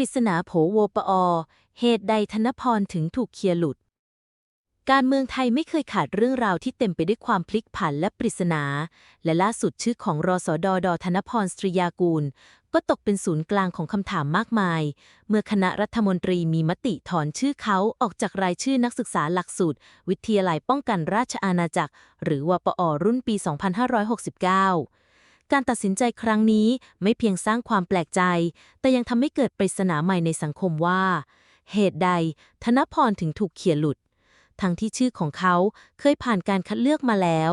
ริศนาโผวปอ เหตุใดธนพรถึงถูกเคลียร์หลุด การเมืองไทยไม่เคยขาดเรื่องราวที่เต็มไปด้วยความพลิกผันและปริศนา และล่าสุดชื่อของรอสอดดอธนพรสตรียากูล ก็ตกเป็นศูนย์กลางของคำถามมากมาย เมื่อคณะรัฐมนตรีมีมติถอนชื่อเขาออกจากรายชื่อนักศึกษาหลักสูตร วิทยาลัยป้องกันราชอาณาจักร หรือวปอรุ่นปี 2569 การตัดสินใจครั้งนี้ไม่เพียงสร้างความแปลกใจ แต่ยังทำให้เกิดปริศนาใหม่ในสังคมว่า เหตุใด ธนพรถึงถูกเขียนหลุด ทั้งที่ชื่อของเขาเคยผ่านการคัดเลือกมาแล้ว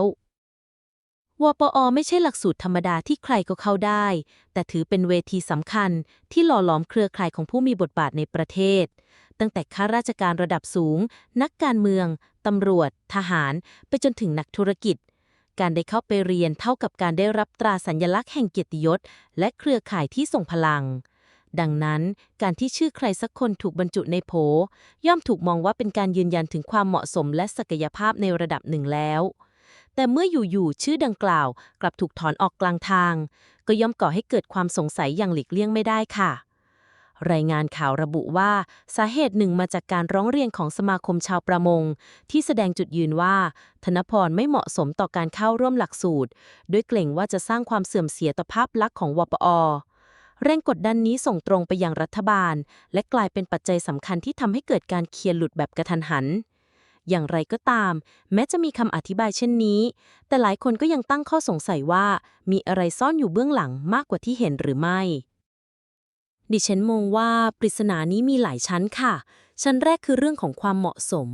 วปอไม่ใช่หลักสูตรธรรมดาที่ใครก็เข้าได้ แต่ถือเป็นเวทีสำคัญที่หล่อหลอมเครือข่ายของผู้มีบทบาทในประเทศ ตั้งแต่ข้าราชการระดับสูง นักการเมือง ตำรวจ ทหาร ไปจนถึงนักธุรกิจ การได้เข้าไปเรียนเท่ากับการได้รับตราสัญลักษณ์แห่งเกียรติยศ และเครือข่ายที่ทรงพลัง ดังนั้น การที่ชื่อใครสักคนถูกบรรจุในโผย่อมถูกมองว่าเป็นการยืนยันถึงความเหมาะสมและศักยภาพในระดับหนึ่งแล้วแต่เมื่ออยู่ๆชื่อดังกล่าว กลับถูกถอนออกกลางทาง ก็ย่อมก่อให้เกิดความสงสัยอย่างหลีกเลี่ยงไม่ได้ค่ะ รายงานข่าวระบุว่าสาเหตุหนึ่งมาจากการร้องเรียนของสมาคมชาวประมง ที่แสดงจุดยืนว่า ธนพรไม่เหมาะสมต่อการเข้าร่วมหลักสูตร ด้วยเกรงว่าจะสร้างความเสื่อมเสียต่อภาพลักษณ์ของวปอแรงกดดันนี้ส่งตรงไปยังรัฐบาล และกลายเป็นปัจจัยสำคัญที่ทำให้เกิดการเคลียร์หลุดแบบกระทันหัน อย่างไรก็ตาม แม้จะมีคำอธิบายเช่นนี้ แต่หลายคนก็ยังตั้งข้อสงสัยว่า มีอะไรซ่อนอยู่เบื้องหลังมากกว่าที่เห็นหรือไม่ ดิฉันมองว่าปริศนานี้มีหลายชั้นค่ะ ชั้นแรกคือเรื่องของความเหมาะสม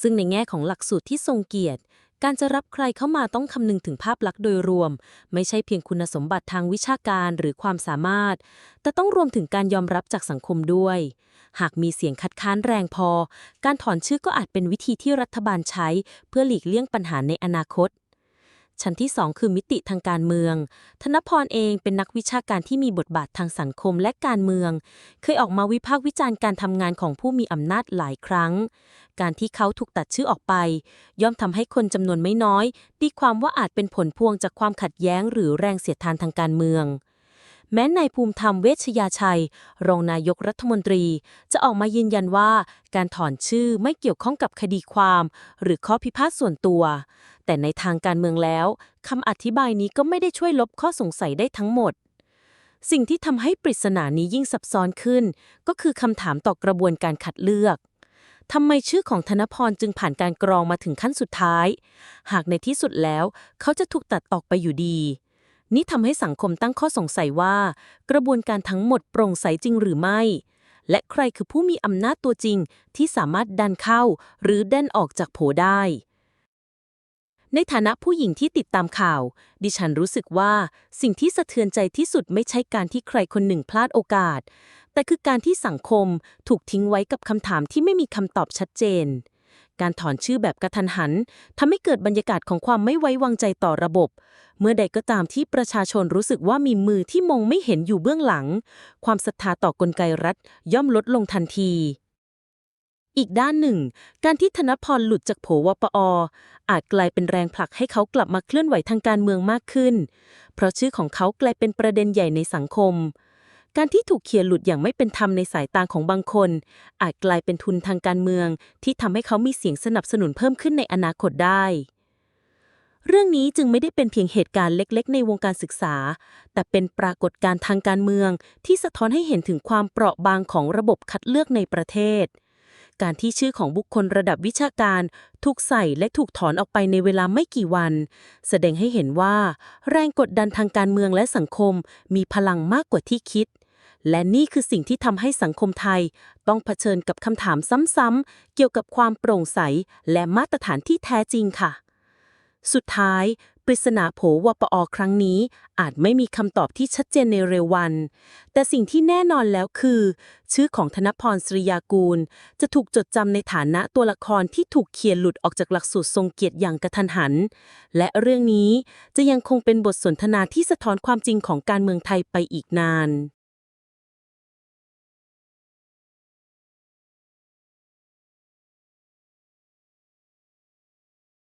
ซึ่งในแง่ของหลักสูตรที่ทรงเกียรติ การจะรับใครเข้ามาต้องคำนึงถึงภาพลักษณ์โดยรวม ไม่ใช่เพียงคุณสมบัติทางวิชาการหรือความสามารถ แต่ต้องรวมถึงการยอมรับจากสังคมด้วย หากมีเสียงคัดค้านแรงพอ การถอนชื่อก็อาจเป็นวิธีที่รัฐบาลใช้ เพื่อหลีกเลี่ยงปัญหาในอนาคต ชั้นที่ 2 คือมิติทางการเมือง ธนพรเองเป็นนักวิชาการที่มีบทบาททางสังคมและการเมือง เคยออกมาวิพากษ์วิจารณ์การทำงานของผู้มีอำนาจหลายครั้ง การที่เขาถูกตัดชื่อออกไป ย่อมทำให้คนจำนวนไม่น้อยตีความว่าอาจเป็นผลพวงจากความขัดแย้งหรือแรงเสียดทานทางการเมือง แม้นายภูมิธรรมเวชยาชัย รองนายกรัฐมนตรี จะออกมายืนยันว่า การถอนชื่อไม่เกี่ยวข้องกับคดีความ หรือข้อพิพาทส่วนตัว แต่ในทางการเมืองแล้วคำอธิบายนี้ก็ไม่ได้ช่วยลบข้อสงสัยได้ทั้งหมด สิ่งที่ทำให้ปริศนานี้ยิ่งซับซ้อนขึ้น ก็คือคำถามต่อกระบวนการคัดเลือกทำไมชื่อของธนพรจึงผ่านการกรองมาถึงขั้นสุดท้าย หากในที่สุดแล้ว เขาจะถูกตัดออกไปอยู่ดี นี่ทำให้สังคมตั้งข้อสงสัยว่า กระบวนการทั้งหมดโปร่งใสจริงหรือไม่ และใครคือผู้มีอำนาจตัวจริงที่สามารถดันเข้า หรือด่นออกจากโผได้ ในฐานะผู้หญิงที่ติดตามข่าว ดิฉันรู้สึกว่าสิ่งที่สะเทือนใจที่สุดไม่ใช่การที่ใครคนหนึ่งพลาดโอกาส แต่คือการที่สังคมถูกทิ้งไว้กับคำถามที่ไม่มีคำตอบชัดเจน การถอนชื่อแบบกระทันหันทำให้เกิดบรรยากาศของความไม่ไว้วางใจต่อระบบ เมื่อใดก็ตามที่ประชาชนรู้สึกว่ามีมือที่มองไม่เห็นอยู่เบื้องหลัง ความศรัทธาต่อกลไกรัฐย่อมลดลงทันทีอีกด้านหนึ่ง การที่ธนพรหลุดจากโผวปอ อาจกลายเป็นแรงผลักให้เขากลับมาเคลื่อนไหวทางการเมืองมากขึ้น เพราะชื่อของเขากลายเป็นประเด็นใหญ่ในสังคม การที่ถูกเขียนหลุดอย่างไม่เป็นธรรมในสายตาของบางคน อาจกลายเป็นทุนทางการเมือง ที่ทำให้เขามีเสียงสนับสนุนเพิ่มขึ้นในอนาคตได้ เรื่องนี้จึงไม่ได้เป็นเพียงเหตุการณ์เล็ก ๆ ในวงการศึกษา แต่เป็นปรากฏการณ์ทางการเมือง ที่สะท้อนให้เห็นถึงความเปราะบางของระบบคัดเลือกในประเทศ การที่ชื่อของบุคคลระดับวิชาการ ถูกใส่และถูกถอนออกไปในเวลาไม่กี่วัน แสดงให้เห็นว่า แรงกดดันทางการเมืองและสังคม มีพลังมากกว่าที่คิด และนี่คือสิ่งที่ทำให้สังคมไทย ต้องเผชิญกับคำถามซ้ำๆ เกี่ยวกับความโปร่งใส และมาตรฐานที่แท้จริงค่ะ สุดท้าย ปริศนาโผวปอครั้งนี้ อาจไม่มีคำตอบที่ชัดเจนในเร็ววัน แต่สิ่งที่แน่นอนแล้วคือ ชื่อของธนพรสริยากูล จะถูกจดจำในฐานะตัวละครที่ถูกเขียนหลุดออกจากหลักสูตรทรงเกียรติอย่างกระทันหัน และเรื่องนี้จะยังคงเป็นบทสนทนาที่สะท้อนความจริงของการเมืองไทยไปอีกนาน